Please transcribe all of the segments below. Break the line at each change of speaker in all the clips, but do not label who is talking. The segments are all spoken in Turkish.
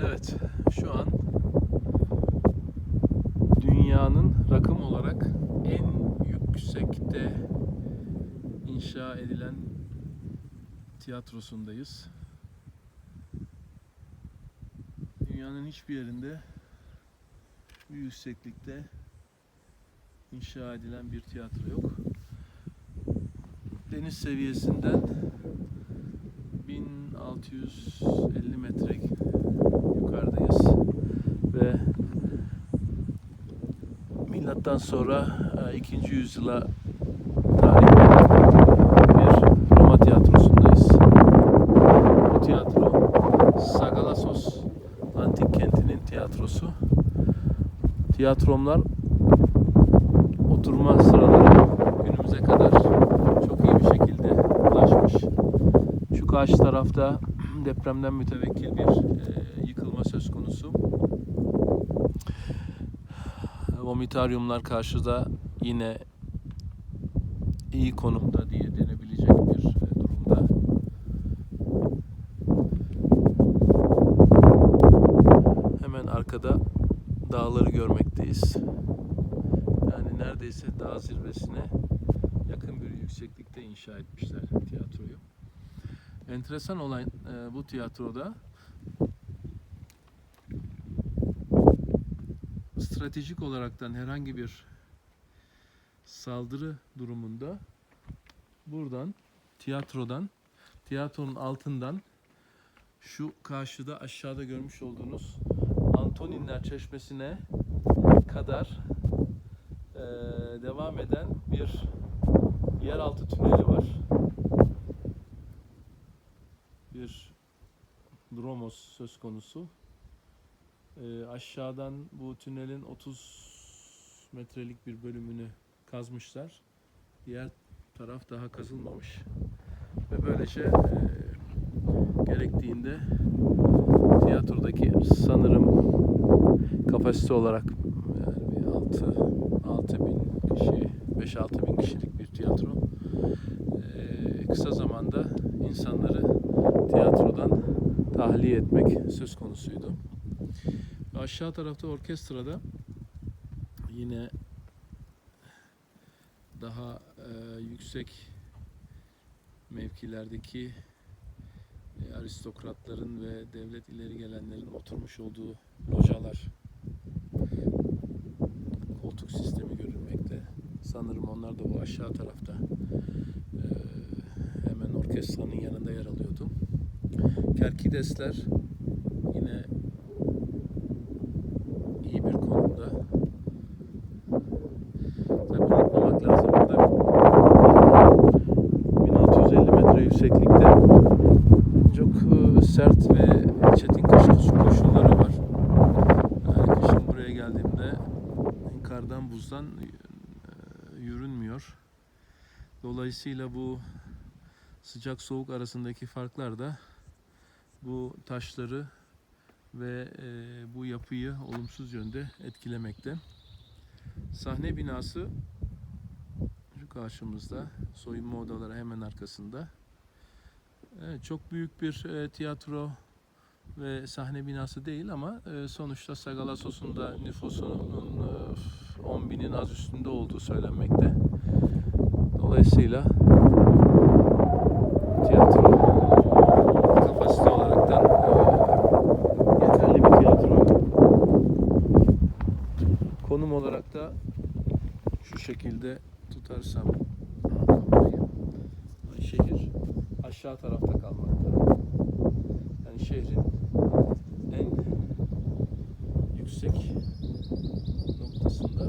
Evet, şu an dünyanın rakım olarak en yüksekte inşa edilen tiyatrosundayız. Dünyanın hiçbir yerinde bu yükseklikte inşa edilen bir tiyatro yok. Deniz seviyesinden 1650 metre yukarıdayız ve milattan sonra e, 2. yüzyıla tarih bir Roma tiyatrosundayız. Bu tiyatro Sagalassos antik kentinin tiyatrosu. Tiyatromlar oturma sıraları günümüze kadar çok iyi bir şekilde ulaşmış. Şu karşı tarafta depremden mütevekkil bir e, yıkılma söz konusu. Vomitaryumlar karşıda yine iyi konumda diye denebilecek bir e, durumda. Hemen arkada dağları görmekteyiz. Yani neredeyse dağ zirvesine yakın bir yükseklikte inşa etmişler tiyatroyu. Enteresan olan e, bu tiyatroda stratejik olaraktan herhangi bir saldırı durumunda buradan tiyatrodan tiyatronun altından şu karşıda aşağıda görmüş olduğunuz Antoninler Çeşmesi'ne kadar eee, devam eden bir yeraltı tüneli var. Bir dromos söz konusu. Eee, aşağıdan bu tünelin 30 metrelik bir bölümünü kazmışlar. Diğer taraf daha kazılmamış. Ve böylece eee, gerektiğinde tiyatrodaki sanırım kapasite olarak yani 6 6 bin kişi 5-6 bin kişilik bir tiyatro Eee, kısa zamanda insanları tiyatrodan tahliye etmek söz konusuydu. Aşağı tarafta orkestrada yine daha eee, yüksek mevkilerdeki e, aristokratların ve devlet ileri gelenlerin oturmuş olduğu localar koltuk sistemi görülmekte. Sanırım onlar da bu aşağı tarafta e, hemen orkestranın yanında yer alıyordu. Kerkidesler yine iyi bir konumda. Tabii lazım burada 1650 metre yükseklikte çok e, sert ve çetin kış koşulları var. Yani kışın buraya geldiğimde kardan buzdan e, yürünmüyor. Dolayısıyla bu sıcak soğuk arasındaki farklar da bu taşları ve e, bu yapıyı olumsuz yönde etkilemekte. Sahne binası karşımızda, soyunma odaları hemen arkasında. Evet, çok büyük bir e, tiyatro ve sahne binası değil ama e, sonuçta Sagalassos'un da nüfusunun e, 10 binin az üstünde olduğu söylenmekte. Dolayısıyla tiyatro kapasite olaraktan e, yeterli bir tiyatro. Konum olarak da şu şekilde tutarsam şehir aşağı tarafta kalmakta. Yani şehrin en yüksek noktasında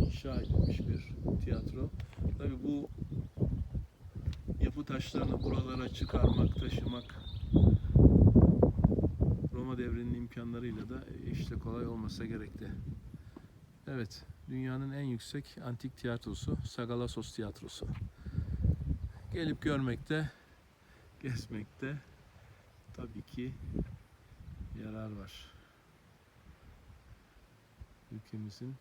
inşa edilmiş bir tiyatro. Tabi bu yapı taşlarını buralara çıkarmak, taşımak Roma devrinin imkanlarıyla da işte kolay olmasa gerekti. Evet, dünyanın en yüksek antik tiyatrosu Sagalassos Tiyatrosu. Gelip görmekte, gezmekte tabii ki yarar var. Ülkemizin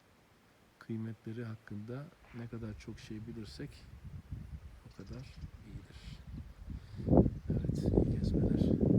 kıymetleri hakkında ne kadar çok şey bilirsek o kadar iyidir. Evet, iyi gezmeler.